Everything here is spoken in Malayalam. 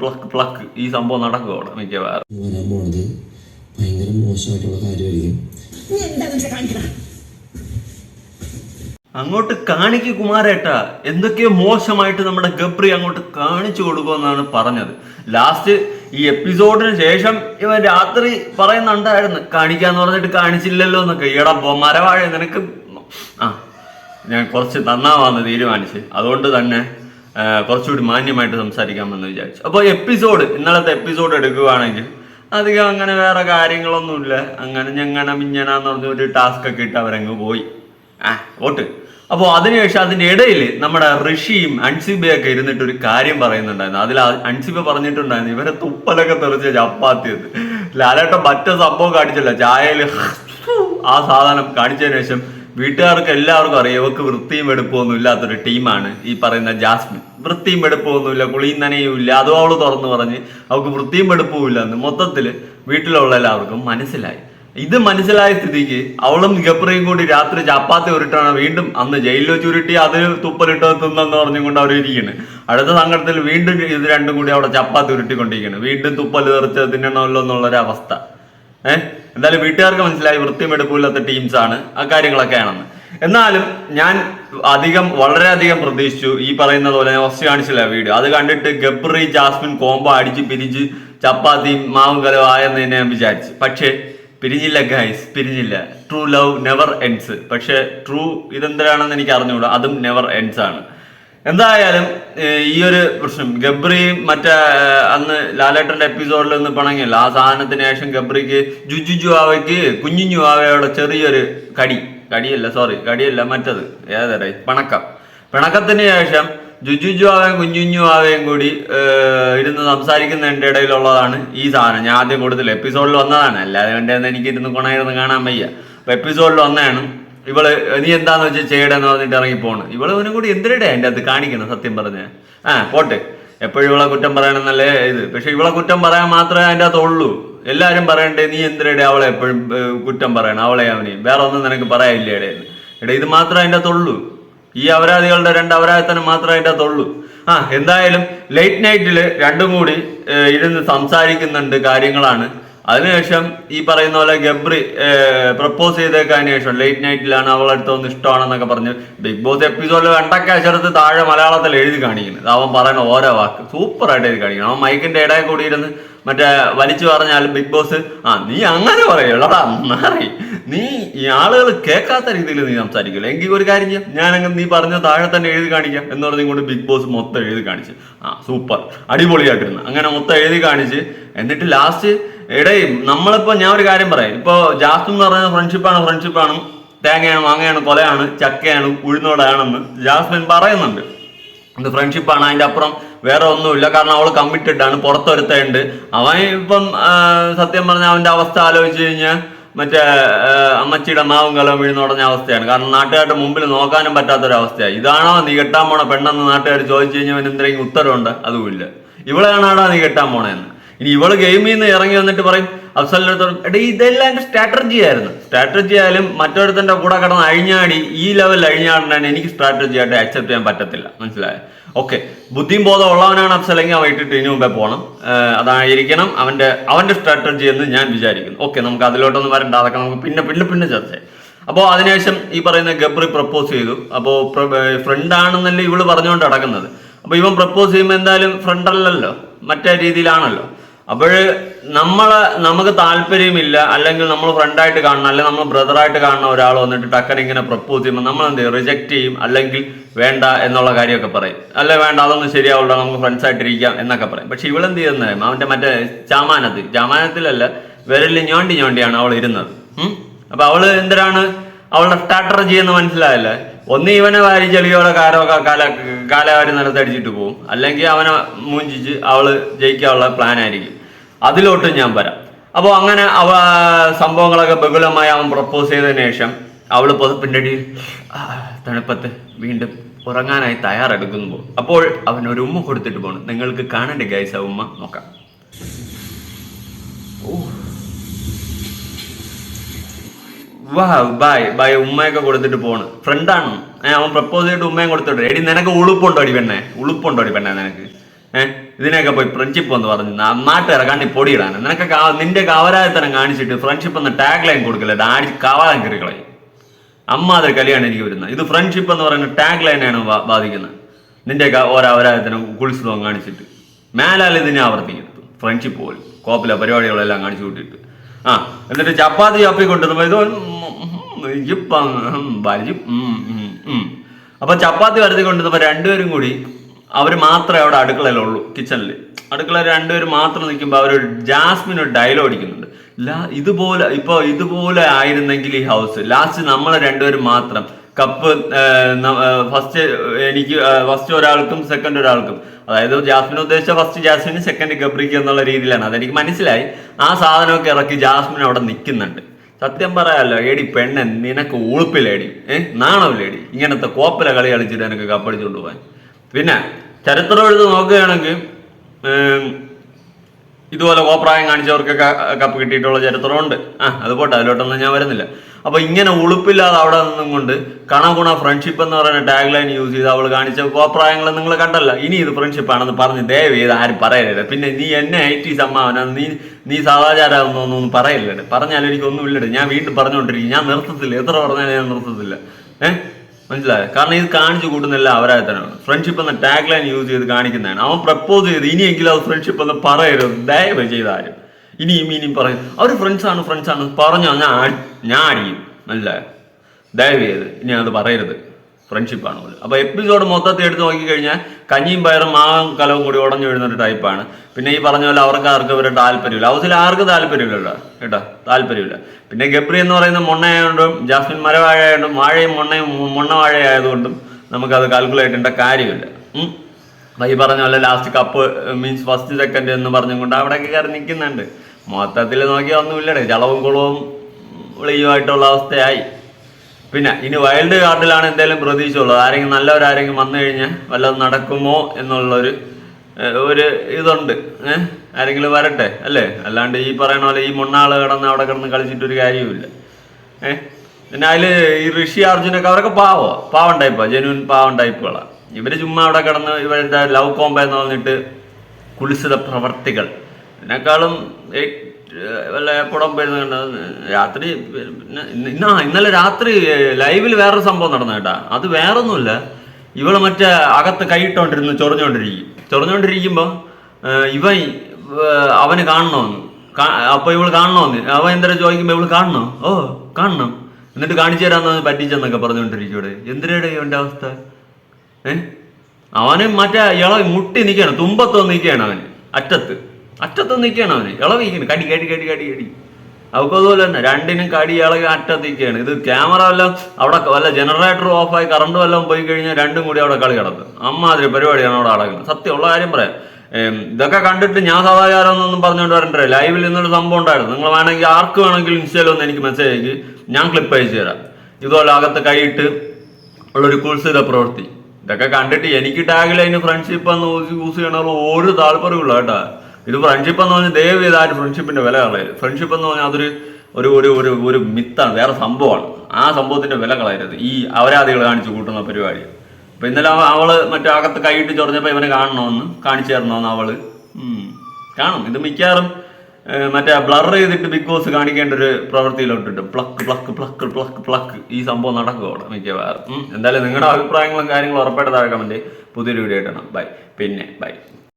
പ്ലക്ക് പ്ലക്ക് ഈ സംഭവം നടക്കും അവിടെ? മിക്കവാറും. വരാൻ പോണത് ഭയങ്കര മോശമായിട്ടുള്ള കാര്യമായിരിക്കും. അങ്ങോട്ട് കാണിക്ക് കുമാരേട്ട. എന്തൊക്കെയോ മോശമായിട്ട് നമ്മുടെ ഗബ്രി അങ്ങോട്ട് കാണിച്ചു കൊടുക്കുമെന്നാണ് പറഞ്ഞത്. ലാസ്റ്റ് ഈ എപ്പിസോഡിന് ശേഷം ഇവൻ രാത്രി പറയുന്നുണ്ടായിരുന്നു കാണിക്കാന്ന് പറഞ്ഞിട്ട് കാണിച്ചില്ലല്ലോ എന്നൊക്കെ. ഈടാ മരവാഴ നിനക്ക് ആ ഞാൻ കുറച്ച് നന്നാവാന്ന് തീരുമാനിച്ച്. അതുകൊണ്ട് തന്നെ കുറച്ചുകൂടി മാന്യമായിട്ട് സംസാരിക്കാമെന്ന് വിചാരിച്ചു. അപ്പോൾ എപ്പിസോഡ് ഇന്നലത്തെ എപ്പിസോഡ് എടുക്കുകയാണെങ്കിൽ അധികം അങ്ങനെ വേറെ കാര്യങ്ങളൊന്നുമില്ല. അങ്ങനെ ഞങ്ങണ മിഞ്ഞനാന്ന് പറഞ്ഞ ഒരു ടാസ്ക് ഒക്കെ ഇട്ട് അവരങ്ങ് പോയി. ആ വോട്ട് അപ്പോൾ അതിനുശേഷം അതിന്റെ ഇടയിൽ നമ്മുടെ ഋഷിയും അൻസിബയൊക്കെ ഇരുന്നിട്ട് ഒരു കാര്യം പറയുന്നുണ്ടായിരുന്നു. അതിൽ അൻസിബ പറഞ്ഞിട്ടുണ്ടായിരുന്നു ഇവരെ തുപ്പലൊക്കെ തെറിച്ച ചപ്പാത്തിയത് ലാലേട്ടൻ മറ്റ സംഭവം കാണിച്ചില്ല. ചായയിൽ ആ സാധനം കാണിച്ചതിന് ശേഷം വീട്ടുകാർക്ക് എല്ലാവർക്കും അറിയാം ഇവർക്ക് വൃത്തിയും എടുപ്പൊന്നും ഇല്ലാത്തൊരു ടീമാണ് ഈ പറയുന്ന ജാസ്മിൻ. വൃത്തിയും വെടുപ്പൊന്നുമില്ല കുളിയും നനയും ഇല്ല. അതും അവൾ തുറന്നു പറഞ്ഞ് അവൾക്ക് വൃത്തിയും വെടുപ്പുമില്ല എന്ന് മൊത്തത്തിൽ വീട്ടിലുള്ള എല്ലാവർക്കും മനസ്സിലായി. ഇത് മനസ്സിലായ സ്ഥിതിക്ക് അവളും ഗപ്രയും കൂടി രാത്രി ചപ്പാത്തി ഉരുട്ടാണ് വീണ്ടും അന്ന് ജയിലിൽ വെച്ച് ഉരുട്ടി അത് തുപ്പലിട്ട് തിന്നെന്ന് പറഞ്ഞുകൊണ്ട് അവർ ഇരിക്കുന്നു അടുത്ത സങ്കടത്തിൽ വീണ്ടും ഇത് രണ്ടും കൂടി അവിടെ ചപ്പാത്തി ഉരുട്ടിക്കൊണ്ടിരിക്കുന്നു വീണ്ടും തുപ്പൽ തെറിച്ച് തിന്നണമല്ലോ എന്നുള്ളൊരു അവസ്ഥ. ഏഹ്? എന്തായാലും വീട്ടുകാർക്ക് മനസ്സിലായി വൃത്തിയും എടുപ്പില്ലാത്ത ടീംസ് ആണ്. ആ കാര്യങ്ങളൊക്കെ ആണെന്ന് എന്നാലും ഞാൻ അധികം വളരെയധികം പ്രതീക്ഷിച്ചു ഈ പറയുന്നത് പോലെ ഫസ്റ്റ് കാണിച്ചില്ല വീഡിയോ അത് കണ്ടിട്ട് ഗബ്രി ജാസ്മിൻ കോംബോ അടിച്ച് പിരിച്ച് ചപ്പാത്തിയും മാവും കലവും ആയെന്ന് തന്നെ ഞാൻ വിചാരിച്ചു. പക്ഷേ പിരിഞ്ഞില്ല ഗൈസ് പിരിഞ്ഞില്ല. ട്രൂ ലവ് നെവർ എൻഡ്സ് പക്ഷേ ട്രൂ ഇതെന്തിനാണെന്ന് എനിക്ക് അറിഞ്ഞുകൂടാ. അതും നെവർ എൻഡ്സ് ആണ്. എന്തായാലും ഈ ഒരു പ്രശ്നം. ഗബ്രിയും മറ്റേ അന്ന് ലാലേട്ടന്റെ എപ്പിസോഡിൽ ഒന്ന് പണങ്ങിയല്ല. ആ സാധനത്തിന് ശേഷം ഗബ്രിക്ക് ജുജുജു ആവയ്ക്ക് കുഞ്ഞുഞ്ഞു ചെറിയൊരു കടി. കടിയല്ല സോറി കടിയല്ല മറ്റത്. ഏതടേ പിണക്കം. പിണക്കത്തിന് ശേഷം ജുജുജു ആവേം കുഞ്ഞുഞ്ഞു ആവേം കൂടി ഇരുന്ന് സംസാരിക്കുന്നതിന്റെ ഇടയിലുള്ളതാണ് ഈ സാധനം. ഞാൻ ആദ്യം കൊടുത്തില്ല എപ്പിസോഡിൽ വന്നതാണ്. അല്ലാതെ വേണ്ടതെന്ന് എനിക്ക് ഇരുന്ന് കൊണയിരുന്ന് കാണാൻ വയ്യ. അപ്പൊ എപ്പിസോഡിൽ വന്നതാണ്. ഇവൾ നീ എന്താന്ന് വെച്ചാൽ ചെയ്യടെന്ന് പറഞ്ഞിട്ട് ഇറങ്ങി പോണ് ഇവൾ ഇവനും കൂടി എന്തിനടേ എന്റെ അത് കാണിക്കണം സത്യം പറഞ്ഞ? ആ പോട്ടെ. എപ്പോഴും ഇവളെ കുറ്റം പറയണമെന്നല്ലേ ഇത്. പക്ഷെ ഇവളെ കുറ്റം പറയാൻ മാത്രമേ അതിന്റെ അകത്ത് എല്ലാരും പറയണ്ടേ നീ എന്തിനടെ അവളെ എപ്പോഴും കുറ്റം പറയണം? അവളെ അവനെ വേറെ ഒന്നും നിനക്ക് പറയാനില്ല എടാ? ഇത് മാത്രമേ അതിന്റെ അകത്തുള്ളൂ. ഈ അപരാധികളുടെ രണ്ട് അപരാധത്തിന് മാത്രമേ അതിന്റെ അകത്തുള്ളൂ. ആ എന്തായാലും ലേറ്റ് നൈറ്റിൽ രണ്ടും കൂടി ഇരുന്ന് സംസാരിക്കുന്നുണ്ട് കാര്യങ്ങളാണ്. അതിനുശേഷം ഈ പറയുന്ന പോലെ ഗബ്രി പ്രപ്പോസ് ചെയ്തേക്കതിന് ശേഷം ലേറ്റ് നൈറ്റിലാണ് അവളെ അടുത്ത് ഒന്ന് ഇഷ്ടമാണെന്നൊക്കെ പറഞ്ഞ് ബിഗ് ബോസ് എപ്പിസോഡിൽ വെണ്ടക്കാശരത്ത് താഴെ മലയാളത്തിൽ എഴുതി കാണിക്കുന്നത്. അവൻ പറയുന്ന ഓരോ വാക്ക് സൂപ്പറായിട്ട് എഴുതി കാണിക്കണം അവൻ മൈക്കിന്റെ ഇടയിൽ കൂടി ഇരുന്ന് മറ്റേ വലിച്ചു പറഞ്ഞാൽ ബിഗ് ബോസ് ആ നീ അങ്ങനെ പറയുള്ളടാ മാറി. നീ ഈ ആളുകൾ കേൾക്കാത്ത രീതിയിൽ നീ സംസാരിക്കില്ല. എങ്കിൽ ഒരു കാര്യം ചെയ്യാം. ഞാനങ്ങ് നീ പറഞ്ഞ താഴെ തന്നെ എഴുതി കാണിക്കാം എന്ന് പറഞ്ഞുകൊണ്ട് ബിഗ് ബോസ് മൊത്തം എഴുതി കാണിച്ച്. ആ സൂപ്പർ. അടിപൊളിയായിട്ടിരുന്നു അങ്ങനെ മൊത്തം എഴുതി കാണിച്ച്. എന്നിട്ട് ലാസ്റ്റ് ഇടയും നമ്മളിപ്പോ ഞാൻ ഒരു കാര്യം പറയാം. ഇപ്പോൾ ജാസ്മിൻ എന്ന് പറയുന്നത് ഫ്രണ്ട്ഷിപ്പാണ് ഫ്രണ്ട്ഷിപ്പാണ് തേങ്ങയാണ് മാങ്ങയാണ് കൊലയാണ് ചക്കയാണ് ഉഴുന്നോടാണെന്ന് ജാസ്മിൻ പറയുന്നുണ്ട്. ഇത് ഫ്രണ്ട്ഷിപ്പാണ് അതിന്റെ അപ്പുറം വേറെ ഒന്നുമില്ല. കാരണം അവൾ കമ്മിറ്റഡ് ആണ് പുറത്തൊരുത്തുണ്ട് അവൻ ഇപ്പം സത്യം പറഞ്ഞ അവന്റെ അവസ്ഥ ആലോചിച്ച് കഴിഞ്ഞാൽ മറ്റേ അമ്മച്ചിയുടെ മാവും കലവും വീഴുന്ന തുടങ്ങിയ അവസ്ഥയാണ്. കാരണം നാട്ടുകാരുടെ മുമ്പിൽ നോക്കാനും പറ്റാത്തൊരവസ്ഥയാണ് ഇതാണോ നീ കെട്ടാൻ പോണ പെണ്ണെന്ന് നാട്ടുകാർ ചോദിച്ചു കഴിഞ്ഞാൽ അവൻ എന്തെങ്കിലും ഉത്തരവുണ്ട്? അതുമില്ല. ഇവളെയാണാടാ നീ കെട്ടാൻ പോണേന്ന്. ഇനി ഇവൾ ഗെയിമിൽ നിന്ന് ഇറങ്ങി വന്നിട്ട് പറയും അഫ്സലിനടുത്തോളം ഇതെല്ലാം എന്റെ സ്ട്രാറ്റജി ആയിരുന്നു. സ്ട്രാറ്റജി ആയാലും മറ്റൊരുത്തന്റെ കൂടെ കിടന്ന് അഴിഞ്ഞാടി ഈ ലെവലിൽ അഴിഞ്ഞാടാൻ എനിക്ക് സ്ട്രാറ്റജി ആയിട്ട് അക്സെപ്റ്റ് ചെയ്യാൻ പറ്റത്തില്ല. മനസ്സിലായോ? ഓക്കെ. ബുദ്ധിയും ബോധം ഉള്ളവനാണ് അഫ്സലെങ്കിൽ അവൻ ഇട്ടിട്ട് ഇനി മുമ്പേ പോകണം അതായിരിക്കണം അവന്റെ അവന്റെ സ്ട്രാറ്റജി എന്ന് ഞാൻ വിചാരിക്കുന്നു. ഓക്കെ നമുക്ക് അതിലോട്ടൊന്നും വരണ്ട. അതൊക്കെ നമുക്ക് പിന്നെ പിന്നെ പിന്നെ ചർച്ച ചെയ്യാം. അപ്പോൾ അതിനുശേഷം ഈ പറയുന്ന ഗബ്രി പ്രപ്പോസ് ചെയ്തു. അപ്പോൾ ഫ്രണ്ട് ആണെന്നല്ലേ ഇവൾ പറഞ്ഞുകൊണ്ട് അടക്കുന്നത് അപ്പോൾ ഇവൻ പ്രപ്പോസ് ചെയ്യുമ്പോൾ എന്തായാലും ഫ്രണ്ടല്ലല്ലോ മറ്റേ രീതിയിലാണല്ലോ. അപ്പോൾ നമ്മൾ നമുക്ക് താല്പര്യമില്ല അല്ലെങ്കിൽ നമ്മൾ ഫ്രണ്ടായിട്ട് കാണണം അല്ലെങ്കിൽ നമ്മൾ ബ്രദറായിട്ട് കാണുന്ന ഒരാൾ വന്നിട്ട് ടക്കൻ ഇങ്ങനെ പ്രപ്പോസ് ചെയ്യുമ്പോൾ നമ്മൾ എന്ത് ചെയ്യും? റിജക്ട് ചെയ്യും അല്ലെങ്കിൽ വേണ്ട എന്നുള്ള കാര്യമൊക്കെ പറയും. അല്ലെ വേണ്ട അതൊന്നും ശരിയാവില്ല നമുക്ക് ഫ്രണ്ട്സ് ആയിട്ടിരിക്കാം എന്നൊക്കെ പറയും. പക്ഷെ ഇവളെന്ത് ചെയ്യുന്നത്? അവന്റെ മറ്റേ ചാമാനത്തിൽ ചാമാനത്തിലല്ല വിരലിൽ ഞോണ്ടി ഞോണ്ടിയാണ് അവൾ ഇരുന്നത്? അപ്പൊ അവൾ എന്തിനാണ്? അവളുടെ സ്ട്രാറ്റജി എന്ന് മനസ്സിലായല്ലേ? ഒന്ന് ഇവനെ വാരി ചെളിയോടെ കാലോ കാല കാലവാരി നിലത്തടിച്ചിട്ട് പോകും അല്ലെങ്കിൽ അവനെ മൂഞ്ചിച്ച് അവൾ ജയിക്കാനുള്ള പ്ലാൻ ആയിരിക്കും. അതിലോട്ട് ഞാൻ വരാം. അപ്പോൾ അങ്ങനെ അവ സംഭവങ്ങളൊക്കെ ബഹുലമായി അവൻ പ്രപ്പോസ് ചെയ്തതിന് ശേഷം അവൾ പുതപ്പിന്റെ അടിയിൽ തണുപ്പത്ത് വീണ്ടും ഉറങ്ങാനായി തയ്യാറെടുക്കുന്നു. അപ്പോൾ അവൻ ഒരു ഉമ്മ കൊടുത്തിട്ട് പോകണം നിങ്ങൾക്ക് കാണണ്ടേ ഗൈസ് ആ ഉമ്മ? നോക്കാം. വാ ബായ് ബായ് ഉമ്മയൊക്കെ കൊടുത്തിട്ട് പോണ്. ഫ്രണ്ടാണ് അവൻ പ്രപ്പോസ് ചെയ്തിട്ട് ഉമ്മയും കൊടുത്തിട്ട് എടി നിനക്ക് ഉളുപ്പുണ്ടോ അടി പെണ്ണെ? ഉളുപ്പുണ്ടോ അടി പെണ്ണെ നിനക്ക്? ഏ? ഇതിനെയൊക്കെ പോയി ഫ്രണ്ട്ഷിപ്പ് എന്ന് പറഞ്ഞ് നന്നായിട്ട് ഇറങ്ങാണ്ടി പൊടിയിടാൻ നിനക്ക് നിന്റെ കവരായത്തരം കാണിച്ചിട്ട് ഫ്രണ്ട്ഷിപ്പ് എന്ന ടാഗ് ലൈൻ കൊടുക്കില്ല? ഡാഡി കവാലം കയറി കളയും. അമ്മാതിരി കലിയാണ് എനിക്ക് വരുന്നത് ഇത് ഫ്രണ്ട്ഷിപ്പ് എന്ന് പറയുന്ന ടാഗ് ലൈനാണ് ബാധിക്കുന്നത്. നിന്റെ ഓരോരായത്തിനും കുളിച്ചതും കാണിച്ചിട്ട്. മേലാൽ ഇതിനെ ആവർത്തിക്കരുത്. ഫ്രണ്ട്ഷിപ്പ് പോലും. കോപ്പിലെ പരിപാടികളെല്ലാം കാണിച്ചു കൂട്ടിയിട്ട്. ആ എന്നിട്ട് ചപ്പാത്തി ചപ്പി കൊണ്ടുവന്നപ്പോ ഇത് ഇപ്പം വലിച്ചു അപ്പൊ ചപ്പാത്തി വരുത്തി കൊണ്ടുവന്നപ്പോ രണ്ടുപേരും കൂടി അവർ മാത്രമേ അവിടെ അടുക്കളയിലുള്ളൂ കിച്ചണിൽ അടുക്കള രണ്ടുപേരും മാത്രം നിൽക്കുമ്പോൾ അവർ ജാസ്മിൻ ഒരു ഡയലോഗ് അടിക്കുന്നുണ്ട്. ലാ ഇതുപോലെ ഇപ്പൊ ഇതുപോലെ ആയിരുന്നെങ്കിൽ ഈ ഹൗസ് ലാസ്റ്റ് നമ്മളെ രണ്ടുപേരും മാത്രം. കപ്പ് ഫസ്റ്റ് എനിക്ക് ഫസ്റ്റ് ഒരാൾക്കും സെക്കൻഡ് ഒരാൾക്കും. അതായത് ജാസ്മിൻ ഉദ്ദേശിച്ച ഫസ്റ്റ് ജാസ്മിന് സെക്കൻഡ് ഗബ്രിക്ക് എന്നുള്ള രീതിയിലാണ്. അതെനിക്ക് മനസ്സിലായി. ആ സാധനമൊക്കെ ഇറക്കി ജാസ്മിൻ അവിടെ നിൽക്കുന്നുണ്ട്. സത്യം പറയാലോ ഏടി പെണ്ണൻ നിനക്ക് ഉളുപ്പിലേടി ഏഹ് നാണവിലേടി ഇങ്ങനത്തെ കോപ്പല കളി കളിച്ചിട്ട് എനിക്ക് കപ്പടിച്ചുകൊണ്ട് പോകാൻ പിന്നെ ചരിത്രം എടുത്ത് നോക്കുകയാണെങ്കിൽ ഇതുപോലെ കോപ്രായം കാണിച്ചവർക്കൊക്കെ കപ്പ് കിട്ടിയിട്ടുള്ള ചരിത്രമുണ്ട്. ആ അത് പോട്ടെ അതിലോട്ടൊന്നും ഞാൻ വരുന്നില്ല. അപ്പൊ ഇങ്ങനെ ഉളുപ്പില്ലാതെ അവിടെ നിന്നും കൊണ്ട് കണഗുണ ഫ്രണ്ട്ഷിപ്പ് എന്ന് പറയുന്ന ടാഗ് ലൈൻ യൂസ് ചെയ്ത് അവൾ കാണിച്ച കോപ്രായങ്ങൾ നിങ്ങൾ കണ്ടല്ല. ഇനി ഇത് ഫ്രണ്ട്ഷിപ്പ് ആണെന്ന് പറഞ്ഞ് ദയവ് ചെയ്ത് ആരും പറയരുത്. പിന്നെ നീ എന്നെ ഐ ടി സമ്മാവന നീ നീ സദാചാരമൊന്നും പറയല്ലേ പറഞ്ഞാലും എനിക്കൊന്നും ഇല്ലടേ ഞാൻ വീണ്ടും പറഞ്ഞുകൊണ്ടിരിക്കും ഞാൻ നിർത്തത്തില്ല. എത്ര പറഞ്ഞാലും ഞാൻ നിർത്തത്തില്ല. ഏഹ് മനസ്സിലായോ? കാരണം ഇത് കാണിച്ചു കൂട്ടുന്നില്ല അവരായത്തനാണ് ഫ്രണ്ട്ഷിപ്പ് എന്ന ടാഗ് ലൈൻ യൂസ് ചെയ്ത് കാണിക്കുന്നതാണ്. അവൻ പ്രപ്പോസ് ചെയ്ത് ഇനിയെങ്കിലും അത് ഫ്രണ്ട്ഷിപ്പ് എന്ന് പറയരുത്. ദയവ് ചെയ്ത ആരും? ഇനിയും ഇനിയും പറയും അവർ ഫ്രണ്ട്സ് ആണ് ഫ്രണ്ട്സ് ആണ്. പറഞ്ഞോ ഞാൻ ഞാൻ അടിയും. മനസ്സിലായോ? ദയവ് ചെയ്ത് ഇനി അത് പറയരുത്. ഫ്രണ്ട്ഷിപ്പാണ് പോലും അപ്പൊ എപ്പിസോഡ് മൊത്തത്തിൽ എടുത്ത് നോക്കിക്കഴിഞ്ഞാൽ കഞ്ഞിയും പയറും ആ കലവും കൂടി ഉടഞ്ഞു വീഴുന്ന ഒരു ടൈപ്പാണ് പിന്നെ ഈ പറഞ്ഞ പോലെ അവർക്ക് ആർക്കും ഇവരുടെ താല്പര്യമില്ല. ഹൗസിൽ ആർക്ക് താല്പര്യമില്ല കേട്ടോ? താല്പര്യമില്ല. പിന്നെ ഗബ്രി എന്ന് പറയുന്ന മൊണ്ണയായതുകൊണ്ടും ജാസ്മിൻ മരവാഴയായതുകൊണ്ടും വാഴയും മൊണ്ണയും മൊണ്ണ വാഴയായതുകൊണ്ടും നമുക്കത് കാൽക്കുലേറ്റ് ചെയ്യേണ്ട കാര്യമില്ല. ഈ പറഞ്ഞ പോലെ last cup means first second എന്ന് പറഞ്ഞുകൊണ്ട് അവിടെയൊക്കെ കയറി നിൽക്കുന്നുണ്ട്. മൊത്തത്തിൽ നോക്കിയാൽ ഒന്നുമില്ലടേ. ചളവും കുളവും വിളിയുമായിട്ടുള്ള അവസ്ഥയായി. പിന്നെ ഇനി വൈൽഡ് കാർഡിലാണ് എന്തെങ്കിലും പ്രതീക്ഷയുള്ളത്. ആരെങ്കിലും നല്ലവരാരെങ്കിലും വന്നു കഴിഞ്ഞാൽ വല്ലതും നടക്കുമോ എന്നുള്ളൊരു ഒരു ഇതുണ്ട്. ഏഹ് ആരെങ്കിലും വരട്ടെ അല്ലേ? അല്ലാണ്ട് ഈ പറയുന്ന പോലെ ഈ മൊണ്ണാൾ കിടന്ന് അവിടെ കിടന്ന് കളിച്ചിട്ടൊരു കാര്യവുമില്ല. ഏഹ് പിന്നെ അതിൽ ഈ ഋഷി അർജുനൊക്കെ അവരൊക്കെ പാവോ? പാവം ടൈപ്പാ ജെനുവിൻ പാവം ടൈപ്പുകളാണ് ഇവർ ചുമ്മാ അവിടെ കിടന്ന് ഇവരുടെ ലവ് കോമ്പ എന്ന് പറഞ്ഞിട്ട് കുലിസിത പ്രവർത്തികൾ. ഇതിനേക്കാളും വല്ല പുറം പെരുന്ന രാത്രി പിന്നെ ഇന്നാ ഇന്നലെ രാത്രി ലൈവിൽ വേറൊരു സംഭവം നടന്നു കേട്ടാ. അത് വേറൊന്നുമില്ല. ഇവൾ മറ്റേ അകത്ത് കൈയിട്ടോണ്ടിരുന്ന് ചൊറിഞ്ഞോണ്ടിരിക്കും. ചൊറിഞ്ഞോണ്ടിരിക്കുമ്പോ ആ, ഇവൻ അവന് കാണണമെന്ന് കാ- അപ്പൊ ഇവൾ കാണണമെന്ന് അവൻ എന്തിനാ ചോദിക്കുമ്പോ ഇവൾ കാണണോ? ഓ കാണണം. എന്നിട്ട് കാണിച്ചു തരാന്ന് പറ്റിച്ചെന്നൊക്കെ പറഞ്ഞോണ്ടിരിക്കൂടെ എന്തിനാടെ ഇവന്റെ അവസ്ഥ? ഏ? അവന് മറ്റേ ഇള മുട്ടി നിൽക്കുകയാണ് തുമ്പത്തോ നിൽക്കുകയാണ് അവൻ അറ്റത്ത്. അറ്റത്ത് നിൽക്കുകയാണ് അവന്. ഇളവിരിക്കുന്നു. കടി കടി കടി കടി കടി. അവർക്ക് അതുപോലെ തന്നെ രണ്ടിനും കടി ഇളകി അറ്റത്ത് നിൽക്കുകയാണ് ഇത് ക്യാമറ എല്ലാം അവിടെ വല്ല ജനറേറ്റർ ഓഫായി കറണ്ട് വല്ലതും പോയി കഴിഞ്ഞാൽ രണ്ടും കൂടി അവിടെ കളി കിടക്കും അമ്മാതിരി പരിപാടിയാണ് അവിടെ നടക്കുന്നത്. സത്യമുള്ള കാര്യം പറയാം. ഇതൊക്കെ കണ്ടിട്ട് ഞാൻ സദാചാരമൊന്നും പറഞ്ഞുകൊണ്ട് വരണ്ടേ. ലൈവിൽ ഇന്നൊരു സംഭവം ഉണ്ടായിരുന്നു. നിങ്ങൾ വേണമെങ്കിൽ ആർക്ക് വേണമെങ്കിലും ഇൻസ്റ്റയിൽ ഒന്ന് എനിക്ക് മെസ്സേജ് അയക്ക്. ഞാൻ ക്ലിപ്പ് അയച്ചു തരാം. ഇതുപോലെ അകത്ത് കൈയിട്ട് ഉള്ളൊരു കുൾസിത പ്രവൃത്തി. ഇതൊക്കെ കണ്ടിട്ട് എനിക്ക് ടാഗ് ലൈന് ഫ്രണ്ട്ഷിപ്പ് എന്ന് യൂസ് ചെയ്യണമല്ലോ ഒരു താല്പര്യമുള്ള കേട്ടാ. ഇത് ഫ്രണ്ട്ഷിപ്പ് എന്ന് പറഞ്ഞാൽ ദയവ് ചെയ്ത് ആരും ഫ്രണ്ട്ഷിപ്പിന്റെ വില കളയരുത്. ഫ്രണ്ട്ഷിപ്പ് എന്ന് പറഞ്ഞാൽ അതൊരു ഒരു ഒരു ഒരു ഒരു മിത്താണ് വേറെ സംഭവമാണ്. ആ സംഭവത്തിന്റെ വില കളയരുത്. ഈ അവരാധികൾ കാണിച്ചു കൂട്ടുന്ന പരിപാടി. അപ്പൊ ഇന്നലെ അവ- അവൾ മറ്റേ അകത്ത് കൈയിട്ട് ചൊറിഞ്ഞപ്പോ ഇവനെ കാണണമെന്ന് കാണിച്ചു തരണമെന്ന് അവൾ. കാണും. ഇത് മിക്കവാറും മറ്റേ ബ്ലർ ചെയ്തിട്ട് ബിഗ് ബോസ് കാണിക്കേണ്ട ഒരു പ്രവൃത്തിയിലോട്ടിട്ട് pluck pluck pluck pluck pluck ഈ സംഭവം നടക്കും അവിടെ മിക്കവാറും. എന്തായാലും നിങ്ങളുടെ അഭിപ്രായങ്ങളും കാര്യങ്ങളും ഉറപ്പായിട്ട് താഴെ കമന്റ് പുതിയൊരു വീഡിയോ ആയിട്ടാണ് ബൈ പിന്നെ ബൈ